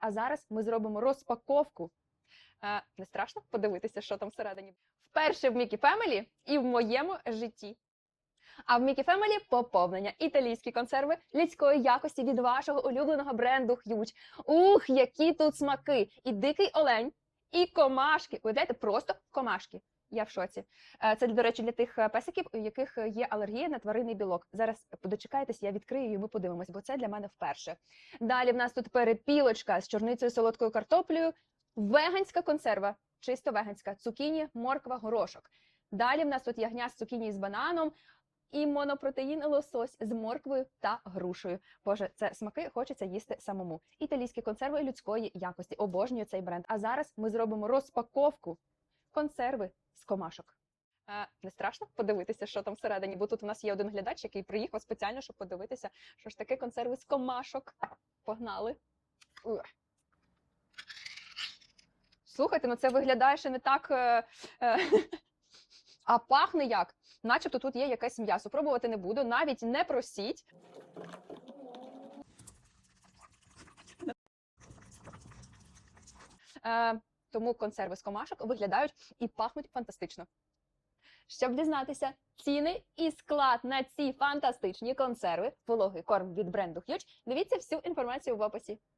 А зараз ми зробимо розпаковку. Е, не страшно подивитися, що там всередині. Вперше в Мікі Фемелі і в моєму житті. А в Мікі Фемелі поповнення італійські консерви людської якості від вашого улюбленого бренду Х'юч. Ух, які тут смаки! І дикий олень, і комашки. Уявляєте, просто комашки. Я в шоці. Е, Це, до речі, для тих е, песиків, у яких є алергія на тваринний білок. Зараз дочекайтесь, я відкрию і ми подивимось, бо це для мене вперше. Далі в нас тут перепілочка з чорницею солодкою картоплею, веганська консерва, чисто веганська, цукіні, морква, горошок. Далі в нас тут ягня з цукіні з бананом і монопротеїн лосось з морквою та грушею. Боже, це смаки хочеться їсти самому. Італійські консерви людської якості. Обожнюю цей бренд. А зараз ми зробимо розпаковку консерви з комашок. Не страшно подивитися, що там всередині, бо тут у нас є один глядач, який приїхав спеціально, щоб подивитися, що ж таке консерви з комашок. Погнали. Ух. Слухайте, ну це виглядає ще не так. Е, е, а пахне як? Начебто тут є якесь м'ясо. Пробувати не буду, навіть не просіть. Е, тому консерви з комашок виглядають і пахнуть фантастично. Щоб дізнатися ціни і склад на ці фантастичні консерви, вологий корм від бренду Huge, дивіться всю інформацію в описі.